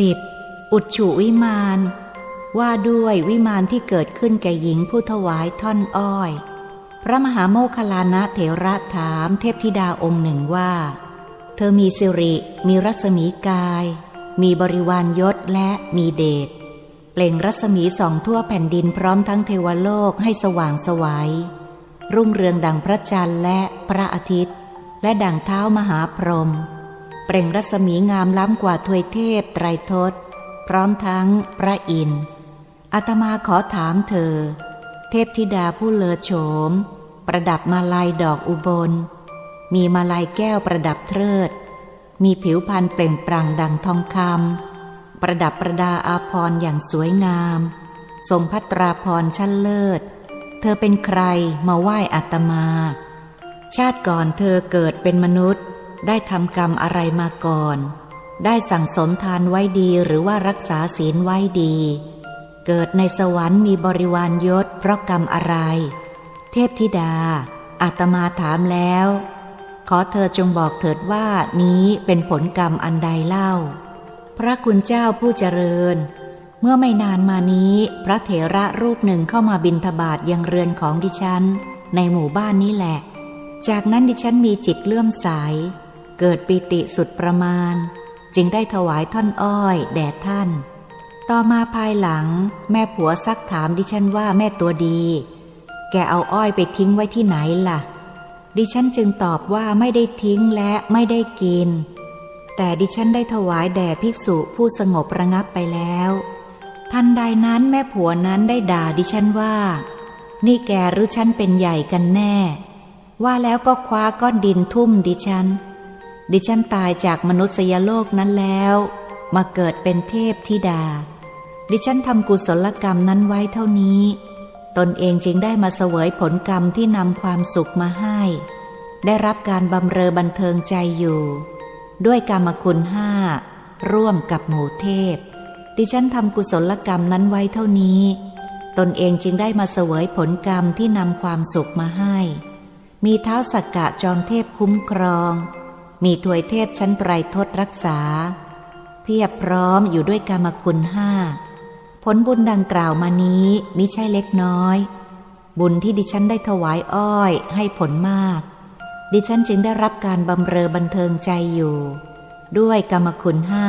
สิบอุดฉุวิมาน ว่าด้วยวิมานที่เกิดขึ้นแก่หญิงผู้ถวายท่อนอ้อย พระมหาโมคคลานะเถระถามเทพธิดาองค์หนึ่งว่า เธอมีสิริ มีรัศมีกาย มีบริวารยศและมีเดชเปล่งรัศมีส่องทั่วแผ่นดินพร้อมทั้งเทวโลกให้สว่างสวยัย รุ่งเรืองดังพระจันทร์และพระอาทิตย์ และดังเท้ามหาพรหม เปล่งรัศมีงามล้ำกว่าทวยเทพไตรทศ พร้อมทั้งพระอินทร์อาตมาขอถามเธอ เทพธิดาผู้เลอโฉม ประดับมาลายดอกอุบล มีมาลายแก้วประดับเทิด มีผิวพรรณเปล่งปลั่งดังทองคำประดับประดาอาภรณ์อย่างสวยงาม ทรงพัตราพรชั้นเลิศ เธอเป็นใครมาไหว้อาตมา ชาติก่อนเธอเกิดเป็นมนุษย์ ได้ทำกรรมอะไรมาก่อน ได้สั่งสมทานไว้ดีหรือว่ารักษาศีลไว้ดี เกิดในสวรรค์มีบริวารยศเพราะกรรมอะไร เทพธิดาอาตมาถามแล้ว ขอเธอจงบอกเถิดว่านี้เป็นผลกรรมอันใดเล่า พระคุณเจ้าผู้เจริญ เมื่อไม่นานมานี้ พระเถระรูปหนึ่งเข้ามาบินทบาทยังเรือนของดิฉัน ในหมู่บ้านนี้แหละ จากนั้นดิฉันมีจิตเลื่อมใส เกิดปิติสุดประมาณ จึงได้ถวายท่อนอ้อย แด่ท่าน ต่อมาภายหลัง แม่ผัวซักถามดิฉันว่าแม่ตัวดี แกเอาอ้อยไปทิ้งไว้ที่ไหนล่ะ ดิฉันจึงตอบว่าไม่ได้ทิ้งและไม่ได้กิน แต่ดิฉันได้ถวายแด่ภิกษุผู้สงบระงับไปแล้วทันใดนั้นแม่ผัวนั้นได้ด่าดิฉันว่า นี่แกหรือฉันเป็นใหญ่กันแน่ ว่าแล้วก็คว้าก้อนดินทุ่มดิฉัน ดิฉันตายจากมนุษยโลกนั้นแล้ว มาเกิดเป็นเทพธิดา ดิฉันทำกุศลกรรมนั้นไว้เท่านี้ ตนเองจึงได้มาเสวยผลกรรมที่นำความสุขมาให้ ได้รับการบำเรอบันเทิงใจอยู่ ด้วยกรรมคุณห้าร่วมกับหมู่เทพ ดิฉันทำกุศลกรรมนั้นไว้เท่านี้ ตนเองจึงได้มาเสวยผลกรรมที่นำความสุขมาให้ มีเท้าสักกะจอมเทพคุ้มครอง มีถวยเทพชั้นไตรทศรักษา เพียบพร้อมอยู่ด้วยกรรมคุณห้าผลบุญดังกล่าวมานี้มิใช่เล็กน้อย บุญที่ดิฉันได้ถวายอ้อยให้ผลมาก ดิฉันจึงได้รับการบำเรอบันเทิงใจอยู่ ด้วยกรรมคุณห้า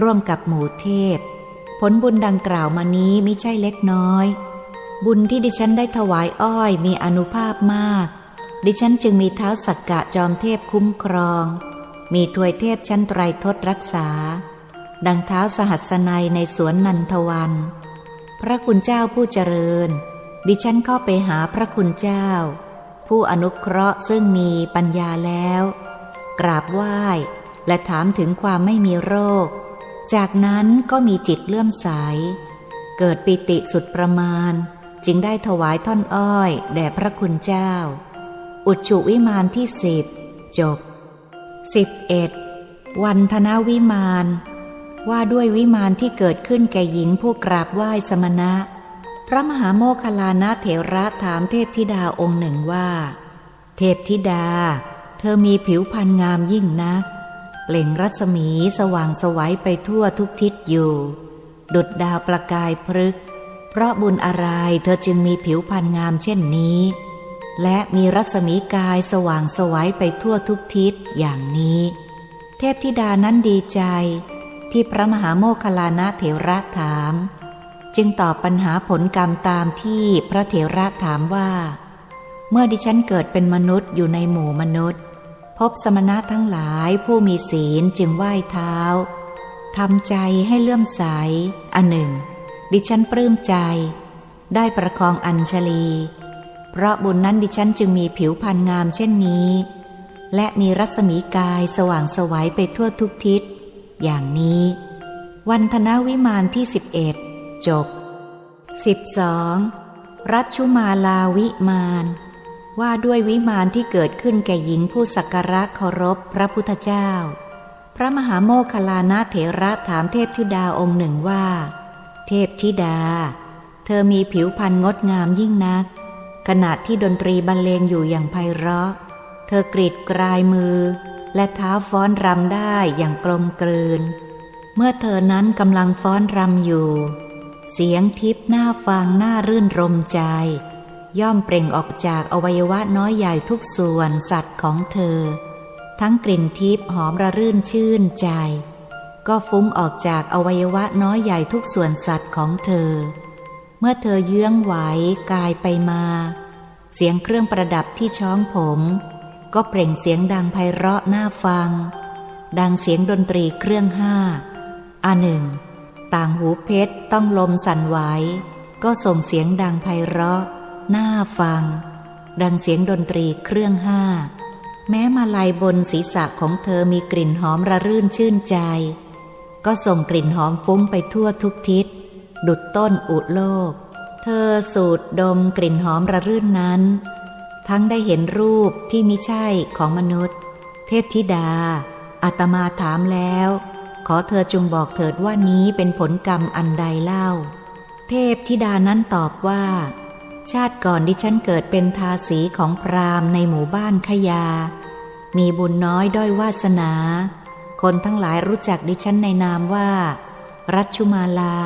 ร่วมกับหมู่เทพ ผลบุญดังกล่าวมานี้มิใช่เล็กน้อย บุญที่ดิฉันได้ถวายอ้อยมีอนุภาพมาก ดิฉันจึงมีเท้าสักกะจอมเทพคุ้มครอง มีถวยเทพชั้นไตรทศรักษา ดังเท้าสหัสนัยในสวนนันทวัน พระคุณเจ้าผู้เจริญ ดิฉันเข้าไปหาพระคุณเจ้า ผู้อนุเคราะห์ซึ่งมีปัญญาแล้ว กราบไหว้และถามถึงความไม่มีโรค จากนั้นก็มีจิตเลื่อมใส เกิดปิติสุดประมาณ จึงได้ถวายท่อนอ้อย แด่พระคุณเจ้า อุจุวิมานที่สิบจบสิบเอ็ดวันธนาวิมาน ว่าด้วยวิมานที่เกิดขึ้นแก่หญิงผู้กราบไหว้สมณะ พระมหาโมคคลานะเถระถามเทพธิดาองค์หนึ่งว่า เทพธิดา เธอมีผิวพรรณงามยิ่งนัก เปล่งรัศมีสว่างสวัยไปทั่วทุกทิศอยู่ ดุดดาวประกายพฤก เพราะบุญอะไรเธอจึงมีผิวพรรณงามเช่นนี้ และมีรัศมีกายสว่างสวัยไปทั่วทุกทิศอย่างนี้ เทพธิดานั้นดีใจ ที่พระมหาโมคคลานะเถระถาม จึงตอบปัญหาผลกรรมตามที่พระเถระถามว่า เมื่อดิฉันเกิดเป็นมนุษย์อยู่ในหมู่มนุษย์ พบสมณะทั้งหลายผู้มีศีลจึงไหว้เท้าทำใจให้เลื่อมใส อันหนึ่ง ดิฉันปลื้มใจ ได้ประคองอัญชลี เพราะบุญนั้นดิฉันจึงมีผิวพรรณงามเช่นนี้ และมีรัศมีกายสว่างสวัยไปทั่วทุกทิศ อย่างนี้ วันธนวิมานที่สิบเอ็ดจบสิบสองรัชชุมาลาวิมานว่าด้วยวิมานที่เกิดขึ้นแก่หญิงผู้สักการะเคารพพระพุทธเจ้า พระมหาโมคคลานะเถระถามเทพธิดาองค์หนึ่งว่า เทพธิดา เธอมีผิวพรรณงดงามยิ่งนัก ขณะที่ดนตรีบรรเลงอยู่อย่างไพเราะ เธอกรีดกรายมือ และเท้าฟ้อนรำได้อย่างกลมกลืน เมื่อเธอนั้นกำลังฟ้อนรำอยู่ เสียงทิพย์น่าฟังน่ารื่นรมใจ ย่อมเปล่งออกจากอวัยวะน้อยใหญ่ทุกส่วนสัตว์ของเธอ ทั้งกลิ่นทิพหอมระรื่นชื่นใจ ก็ฟุ้งออกจากอวัยวะน้อยใหญ่ทุกส่วนสัตว์ของเธอ เมื่อเธอเยื้องไหวกายไปมา เสียงเครื่องประดับที่ช้องผม ก็เปล่งเสียงดังไพเราะน่าฟัง ดังเสียงดนตรีเครื่องห้าอันหนึ่ง ต่างหูเพชรต้องลมสั่นไหวก็ส่งเสียงดังไพเราะน่าฟัง ดังเสียงดนตรีเครื่องห้าแม้มาลายบนศีรษะของเธอมีกลิ่นหอมระรื่นชื่นใจ ก็ส่งกลิ่นหอมฟุ้งไปทั่วทุกทิศ ดุดต้นอุโลก เธอสูดดมกลิ่นหอมระรื่นนั้น ทั้งได้เห็นรูปที่มิใช่ของมนุษย์ เทพธิดา อาตมาถามแล้ว ขอเธอจงบอกเถิดว่านี้เป็นผลกรรมอันใดเล่า เทพธิดานั้นตอบว่า ชาติก่อนดิฉันเกิดเป็นทาสีของพราหมณ์ในหมู่บ้านขยา มีบุญน้อยด้อยวาสนา คนทั้งหลายรู้จักดิฉันในนามว่า รัชชุมาลา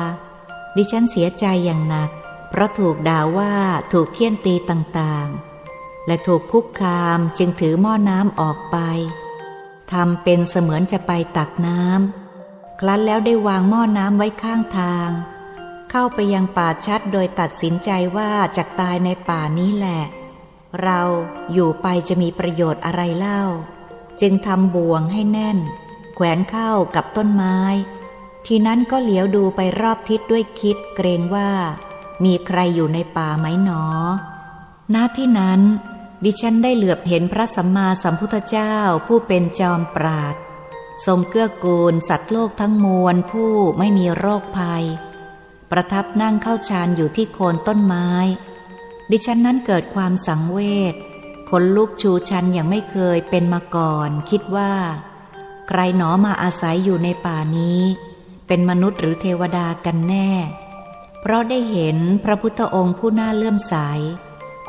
ดิฉันเสียใจอย่างหนัก เพราะถูกด่าว่าถูกเคี่ยนตีต่างๆ และถูกคุกคามจึงถือหม้อน้ำออกไปทำเป็นเสมือนจะไปตักน้ำครั้นแล้วได้วางหม้อน้ำไว้ข้างทาง เข้าไปยังป่าชัดโดยตัดสินใจว่าจะตายในป่านี้แหละ เราอยู่ไปจะมีประโยชน์อะไรเล่า จึงทำบ่วงให้แน่น แขวนเข้ากับต้นไม้ ทีนั้นก็เหลียวดูไปรอบทิศด้วยคิดเกรงว่า มีใครอยู่ในป่าไหมหนอ ณ ที่นั้น ดิฉันได้เหลือบเห็นพระสัมมาสัมพุทธเจ้าผู้เป็นจอมปราดทรงเกื้อกูลสัตว์โลกทั้งมวลผู้ไม่มีโรคภัย ประทับนั่งเข้าฌานอยู่ที่โคนต้นไม้ ดิฉันนั้นเกิดความสังเวชขนลุกชูชันอย่างไม่เคยเป็นมาก่อน คิดว่า ใครหนอมาอาศัยอยู่ในป่านี้ เป็นมนุษย์หรือเทวดากันแน่ เพราะได้เห็นพระพุทธองค์ผู้น่าเลื่อมใส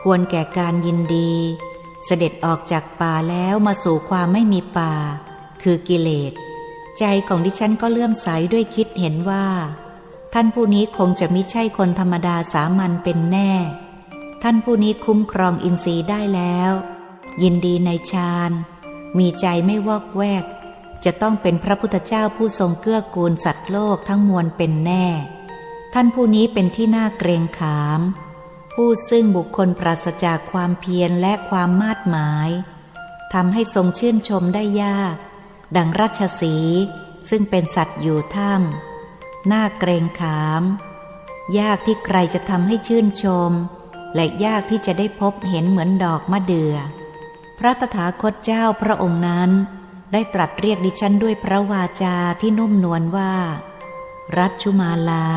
ควรแก่การยินดี เสด็จออกจากป่าแล้วมาสู่ความไม่มีป่า คือกิเลส ใจของดิฉันก็เลื่อมใสด้วยคิดเห็นว่า ท่านผู้นี้คงจะไม่ใช่คนธรรมดาสามัญเป็นแน่ ท่านผู้นี้คุ้มครองอินทรีย์ได้แล้ว ยินดีในฌานมีใจไม่วอกแวก จะต้องเป็นพระพุทธเจ้าผู้ทรงเกื้อกูลสัตว์โลกทั้งมวลเป็นแน่ ท่านผู้นี้เป็นที่น่าเกรงขาม ผู้ซึ่งบุคคลปราศจากความเพียรและความมาดหมายทำให้ทรงชื่นชมได้ยาก ดังราชสีซึ่งเป็นสัตว์อยู่ถ้ำน่าเกรงขาม ยากที่ใครจะทำให้ชื่นชม และยากที่จะได้พบเห็นเหมือนดอกมะเดือ่อพระตถาคตเจ้าพระองค์นั้น ได้ตรัสเรียกดิฉันด้วยพระวาจาที่นุ่มนวลว่า รัชชุมาลา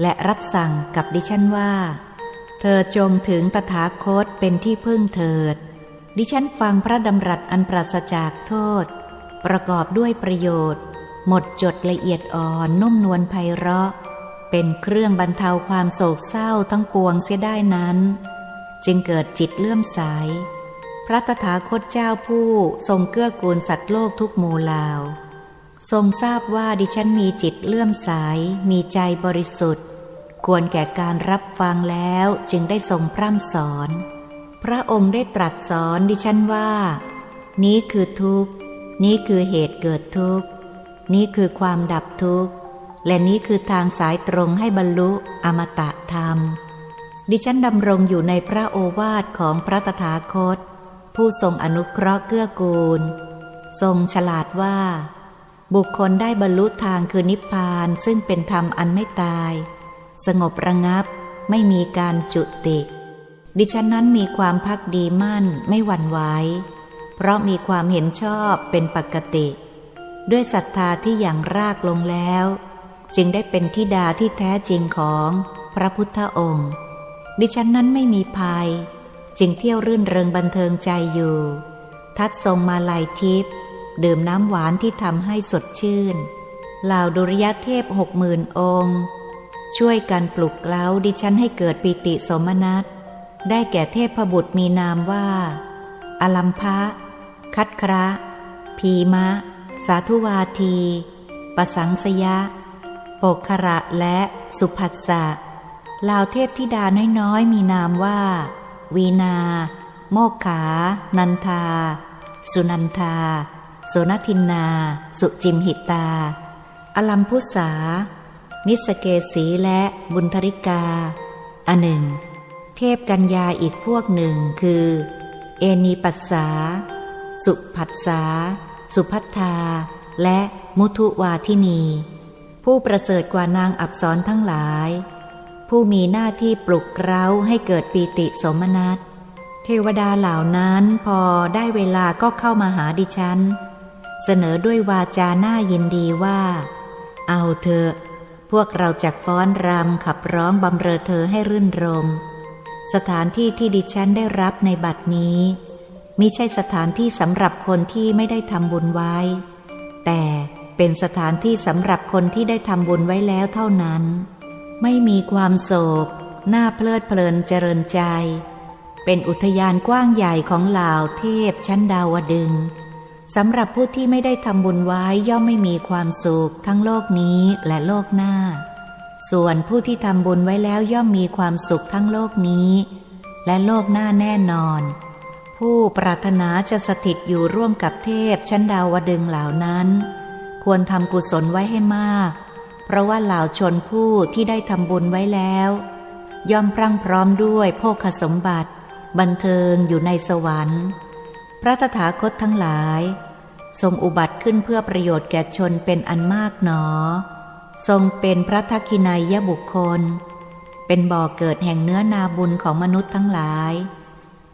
และรับสั่งกับดิฉันว่า เธอจงถึงตถาคตเป็นที่พึ่งเถิด ดิฉันฟังพระดำรัสอันปราศจากโทษ ประกอบด้วยประโยชน์ หมดจดละเอียดอ่อนนุ่มนวลไพเราะ เป็นเครื่องบรรเทาความโศกเศร้าทั้งปวงเสียได้นั้น จึงเกิดจิตเลื่อมใส ระตถาคตเจ้าผู้ทรงเกื้อกูลสัตว์โลกทุกหมู่เหล่า ทรงทราบว่าดิฉันมีจิตเลื่อมใสมีใจบริสุทธิ์ ควรแก่การรับฟังแล้วจึงได้ทรงพร่ำสอน พระองค์ได้ตรัสสอนดิฉันว่า นี้คือทุกข์ นี้คือเหตุเกิดทุกข์ นี้คือความดับทุกข์ และนี้คือทางสายตรงให้บรรลุอมตะธรรม ดิฉันดำรงอยู่ในพระโอวาทของพระตถาคต ผู้ทรงอนุเคราะห์เกื้อกูล ทรงฉลาดว่า บุคคลได้บรรลุทางคือนิพพานซึ่งเป็นธรรมอันไม่ตาย สงบระงับไม่มีการจุติ ดิฉันนั้นมีความพักดีมั่นไม่หวั่นไหวเพราะมีความเห็นชอบเป็นปกติ ด้วยศรัทธาที่อย่างรากลงแล้ว จึงได้เป็นทิดาที่แท้จริงของพระพุทธองค์ ดิฉันนั้นไม่มีภัย จึงเที่ยวรื่นเริงบันเทิงใจอยู่ ทัดทรงมาลายทิพย์ดื่มน้ำหวานที่ทำให้สดชื่นเหล่าดุริยเทพหกหมื่นองค์ ช่วยกันปลุกเล้าดิฉันให้เกิดปิติสมนัตได้แก่เทพบุตรมีนามว่า อลัมพะ คัดคระ พีมะ สาธุวาที ประสังสยะ ปกขระและสุภัสสะลาวเทพธิดาน้อยๆมีนามว่า วีนา โมกขา นันทา สุนันทาโสนทินนา สุจิมหิตา อลัมพุสา นิสเกสีและบุญธริกา อันหนึ่ง เทพกัญญาอีกพวกหนึ่งคือ เอนีปัสสา สุผัสสา สุพัทธา และมุทุวาทินี ผู้ประเสริฐกว่านางอับสรทั้งหลาย ผู้มีหน้าที่ปลุกเร้าให้เกิดปีติสมนัตเทวดาเหล่านั้นพอได้เวลาก็เข้ามาหาดิฉัน เสนอด้วยวาจาหน้ายินดีว่า เอาเถอะพวกเราจักฟ้อนรำขับร้องบำเรอเธอให้รื่นรม สถานที่ที่ดิฉันได้รับในบัดนี้มิใช่สถานที่สำหรับคนที่ไม่ได้ทำบุญไว้ แต่เป็นสถานที่สำหรับคนที่ได้ทำบุญไว้แล้วเท่านั้น ไม่มีความโศกน่าเพลิดเพลินเจริญใจ เป็นอุทยานกว้างใหญ่ของเหล่าเทพชั้นดาวดึงสำหรับผู้ที่ไม่ได้ทำบุญไว้ย่อมไม่มีความสุขทั้งโลกนี้และโลกหน้า ส่วนผู้ที่ทำบุญไว้แล้วย่อมมีความสุขทั้งโลกนี้ และโลกหน้าแน่นอน ผู้ปรารถนาจะสถิตอยู่ร่วมกับเทพชั้นดาวดึงเหล่านั้น ควรทำกุศลไว้ให้มาก เพราะว่าเหล่าชนผู้ที่ได้ทำบุญไว้แล้ว ย่อมพรั่งพร้อมด้วยโภคสมบัติ บันเทิงอยู่ในสวรรค์ พระตถาคตทั้งหลาย ทรงอุบัติขึ้นเพื่อประโยชน์แก่ชนเป็นอันมากหนอ ทรงเป็นพระทักขินายบุคคล เป็นบ่อเกิดแห่งเนื้อนาบุญของมนุษย์ทั้งหลาย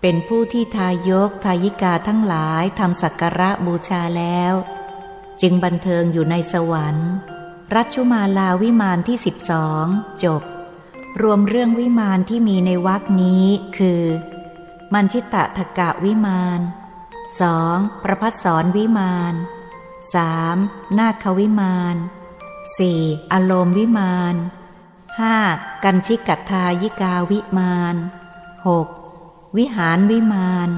เป็นผู้ที่ทายกทายิกาทั้งหลายทำสักการะบูชาแล้ว จึงบันเทิงอยู่ในสวรรค์ รัชชุมาลาวิมานที่สิบสองจบ รวมเรื่องวิมานที่มีในวรคนี้คือ มันชิตะทกะวิมาน 2. ประพัสสรวิมาน 3. นาควิมาน 4. อโลมวิมาน 5. กันชิกัตทายิกาวิมาน 6. วิหารวิมาน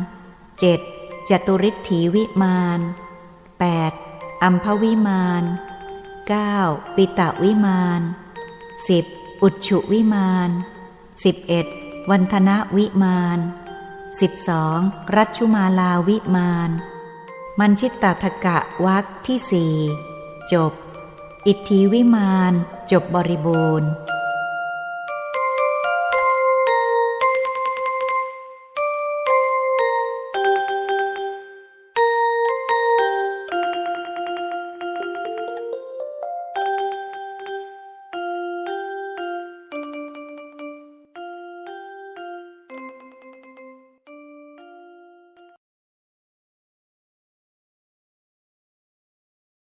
7. จตุริถีวิมาน 8. อัมพวิมาน 9. ปิตะวิมาน 10. อุจฉุวิมาน 11. วันธนะวิมาน 12. รัชชุมาลาวิมาน มัญชิตตทกะวักที่สี่จบ อิทธิวิมาน จบบริบูรณ์